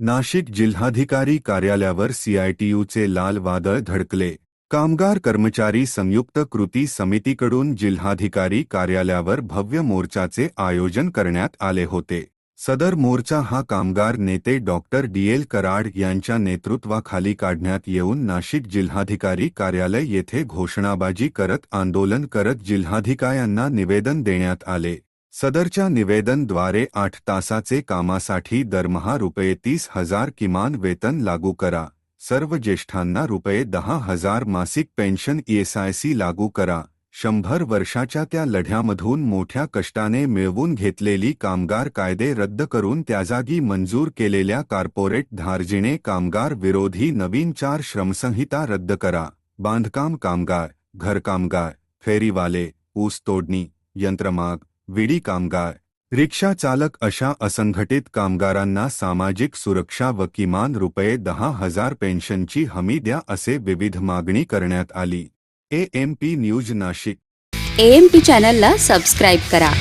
नाशिक जिल्हाधिकारी कार्यालयावर सीआयटीयूचे लाल वादळ धडकले. कामगार कर्मचारी संयुक्त कृती समितीकडून जिल्हाधिकारी कार्यालयावर भव्य मोर्चाचे आयोजन करण्यात आले होते. सदर मोर्चा हा कामगार नेते डॉक्टर डी एल कराड यांच्या नेतृत्वाखाली काढण्यात येऊन नाशिक जिल्हाधिकारी कार्यालय येथे घोषणाबाजी करत आंदोलन करत जिल्हाधिकाऱ्यांना निवेदन देण्यात आले. सदरच्या निवेदनद्वारे आठ तासाचे कामासाठी दरमहा रुपये तीस हजार किमान वेतन लागू करा. सर्व ज्येष्ठांना रुपये दहा हजार मासिक पेन्शन ईएसआयसी लागू करा. शंभर वर्षाच्या त्या लढ्यामधून मोठ्या कष्टाने मिळवून घेतलेली कामगार कायदे रद्द करून त्याजागी मंजूर केलेल्या कार्पोरेट धार्जिणे कामगार विरोधी नवीन चार श्रमसंहिता रद्द करा. बांधकाम कामगार घरकामगार फेरीवाले ऊस तोडणी यंत्रमाग विडी कामगार रिक्षा चालक अशा असंघटित कामगारांना सामाजिक सुरक्षा व किमान रुपये दहा हजार पेन्शनची हमी द्या असे विविध मागणी करण्यात आली. A M P news Nashik. AMP चॅनलला सबस्क्राईब करा.